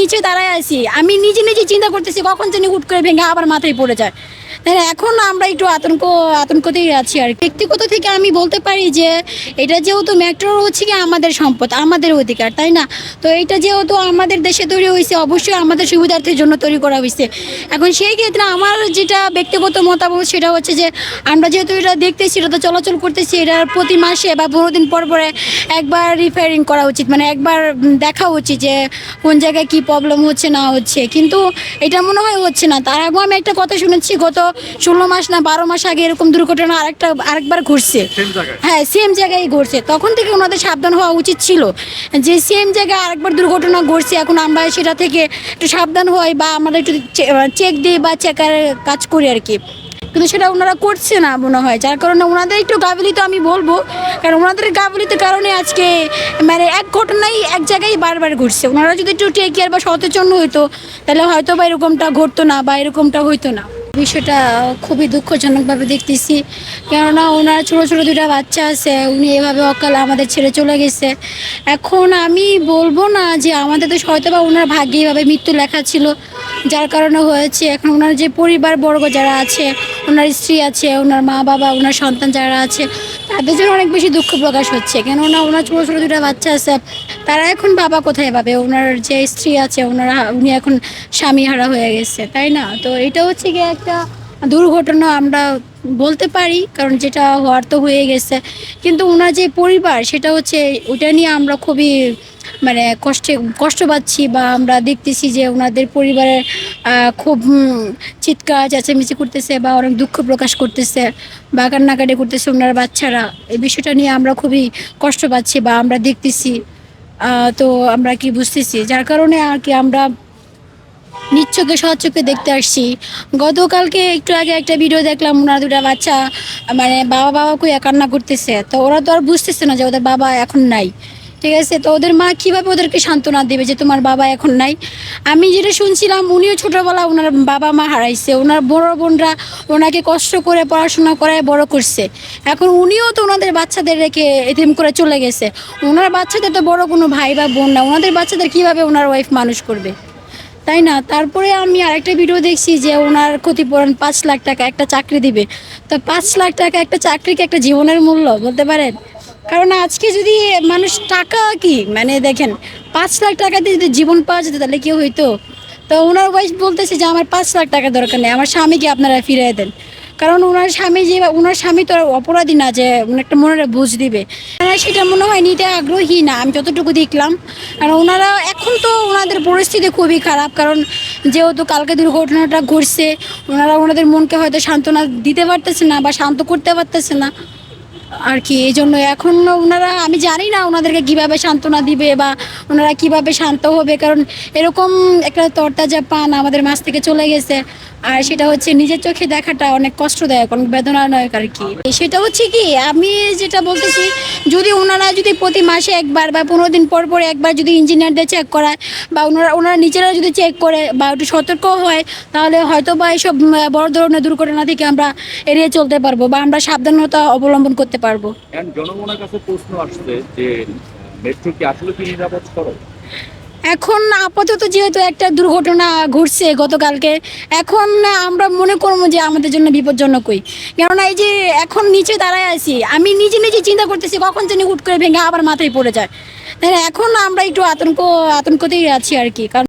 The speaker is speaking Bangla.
নিচে দাঁড়ায় আছি। আমি নিজে নিজে চিন্তা করতেছি কখন জানি হুট করে ভেঙে আবার মাথায় পড়ে যায়। না? এখন আমরা একটু আতঙ্ক, আতঙ্কতেই আছি আর ব্যক্তিগত থেকে আমি বলতে পারি যে, এটা যেহেতু মেট্রো হচ্ছে কি আমাদের সম্পদ, আমাদের অধিকার, তাই না? তো এটা যেহেতু আমাদের দেশে তৈরি হয়েছে, অবশ্যই আমাদের সুবিধার্থের জন্য তৈরি করা হয়েছে। এখন সেই ক্ষেত্রে আমার যেটা ব্যক্তিগত মতামত, সেটা হচ্ছে যে, আমরা যেহেতু এটা দেখতেছি, এটা তো চলাচল করতেছি এটার প্রতি মাসে বা পনেরো দিন পর পরে একবার রিপেয়ারিং করা উচিত মানে একবার দেখা উচিত যে, কোন জায়গায় কি প্রবলেম হচ্ছে, না হচ্ছে। কিন্তু এটা মনে হয় হচ্ছে না। তার আগেও আমি একটা কথা শুনেছি, গত ষোলো মাস না বারো মাস আগে এরকম দুর্ঘটনা আরেকটা আরেকবার ঘটছে। হ্যাঁ সেম জায়গায় ঘটছে। তখন থেকে ওনাদের সাবধান হওয়া উচিত ছিল। যে সেম জায়গায় আরেকবার দুর্ঘটনা ঘটছে এখন আমরা সেটা থেকে একটু সাবধান হই বা আমরা একটু চেক দিই বা চেকার কাজ করি আর কি। কিন্তু সেটা ওনারা করছে না মনে হয়। যার কারণে ওনাদের একটু গাফিলিত আমি বলব। কারণ ওনাদের গাফিলিতের কারণে আজকে মানে এক ঘটনাই এক জায়গায় বারবার ঘটছে। ওনারা যদি একটু টেক কেয়ার বা সচেতন হইতো তাহলে হয়তো বা এরকমটা ঘটতো না বা এরকমটা হইতো না। বিষয়টা খুবই দুঃখজনকভাবে দেখতেছি। কেননা ওনার ছোটো ছোটো দুটা বাচ্চা আছে, উনি এভাবে অকালে আমাদের ছেড়ে চলে গেছে। এখন আমি বলব না যে আমাদের তো হয়তো বা ওনার ভাগ্যে এভাবে মৃত্যু লেখা ছিল, যার কারণে হয়েছে। এখন ওনার যে পরিবার বর্গ যারা আছে, ওনার স্ত্রী আছে, ওনার মা বাবা, ওনার সন্তান যারা আছে, তাদের জন্য অনেক বেশি দুঃখ প্রকাশ হচ্ছে। কেননা ওনার ছোটো ছোটো দুটা বাচ্চা আছে তারা এখন বাবা কোথায় পাবে? ওনার যে স্ত্রী আছে, ওনারা, উনি এখন স্বামী হারা হয়ে গেছে, তাই না? তো এটা হচ্ছে গিয়ে একটা দুর্ঘটনা আমরা বলতে পারি, কারণ যেটা হওয়ার তো হয়ে গেছে। কিন্তু ওনার যে পরিবার, সেটা হচ্ছে ওটা নিয়ে আমরা খুবই মানে কষ্টে, কষ্ট পাচ্ছি বা আমরা দেখতেছি যে ওনাদের পরিবারের খুব চিৎকার, চেঁচামেচি করতেছে বা অনেক দুঃখ প্রকাশ করতেছে বা কান্নাকাটি করতেছে ওনার বাচ্চারা। এই বিষয়টা নিয়ে আমরা খুবই কষ্ট পাচ্ছি বা আমরা দেখতেছি। তো আমরা কি বুঝতেছি? যার কারণে আর কি আমরা নিচ্ছকে চোখে দেখতে আসছি। গতকালকে একটু আগে একটা ভিডিও দেখলাম, ওনার দুটা বাচ্চা মানে বাবা বাবা কই কান্না করতেছে। তো ওরা তো আর বুঝতেছে না যে ওদের বাবা এখন নাই। ঠিক আছে? তো ওদের মা কীভাবে ওদেরকে সান্ত্বনা দেবে যে তোমার বাবা এখন নাই? আমি যেটা শুনছিলাম, উনিও ছোটোবেলা ওনার বাবা মা হারাইছে। ওনার বড় বোনরা ওনাকে কষ্ট করে পড়াশোনা করায় বড় করছে। এখন উনিও তো ওনাদের বাচ্চাদের রেখে এতিম করে চলে গেছে। ওনার বাচ্চাদের তো বড় কোনো ভাই বা বোন না। ওনাদের বাচ্চাদের কীভাবে ওনার ওয়াইফ মানুষ করবে? তাই না? তারপরে আমি আরেকটা ভিডিও দেখছি যে ওনার ক্ষতিপূরণ পাঁচ লাখ টাকা একটা চাকরি দিবে। তো পাঁচ লাখ টাকা একটা চাকরিকে একটা জীবনের মূল্য, বলতে পারেন? কারণ আজকে যদি মানুষ টাকা কি মানে দেখেন, পাঁচ লাখ টাকা দিয়ে যদি জীবন পাওয়া যেত, তাহলে কেউ হইতো? তো ওনার ওয়াইফ বলতেছে যে, আমার পাঁচ লাখ টাকা দরকার নেই, আমার স্বামীকে আপনারা ফিরিয়ে দেন। কারণ ওনার স্বামী যে, ওনার স্বামী তো অপরাধী না, যে একটা মনে বুঝ দিবে। সেটা মনে হয় নিতে আগ্রহী না, আমি যতটুকু দেখলাম। কারণ ওনারা এখন তো ওনাদের পরিস্থিতি খুবই খারাপ, কারণ যেহেতু কালকে দুর্ঘটনাটা ঘটছে, ওনারা ওনাদের মনকে হয়তো সান্ত্বনা দিতে পারতেছে না বা শান্ত করতে পারতেছে না। আর কি, এই জন্য এখন ওনারা, আমি জানি না ওনাদেরকে কীভাবে সান্ত্বনা দিবে বা ওনারা কীভাবে শান্ত হবে, কারণ এরকম একটা তরতাজা পান আমাদের মাছ থেকে চলে গেছে। আর সেটা হচ্ছে নিজের চোখে দেখাটা অনেক কষ্টদায়ক, অনেক বেদনাদায়ক আর কি। সেটা হচ্ছে কি, আমি যেটা বলতেছি, যদি ওনারা যদি প্রতি মাসে একবার বা পনেরো দিন পর পর একবার যদি ইঞ্জিনিয়ারদের চেক করায়, বা ওনারা ওনারা নিজেরা যদি চেক করে বা একটু সতর্ক হয়, তাহলে হয়তো বা এইসব বড় ধরনের দুর্ঘটনা থেকে আমরা এড়িয়ে চলতে পারব বা আমরা সাবধানতা অবলম্বন করতে পারব। এখন জনগণের কাছে প্রশ্ন আসছে যে মেট্রো কি আসলে কি নিরাপদ করো এখন আপাতত যেহেতু একটা দুর্ঘটনা ঘটছে গতকালকে এখন আমরা মনে করব যে আমাদের জন্য বিপজ্জনকই কেননা এই যে এখন নিচে দাঁড়ায় আছি আমি নিজে নিজে চিন্তা করতেছি কখন জানি হুট করে ভেঙে আবার মাথায় পড়ে যায়। তাই না? এখন আমরা একটু আতঙ্ক আতঙ্কতেই আছি আর কি কারণ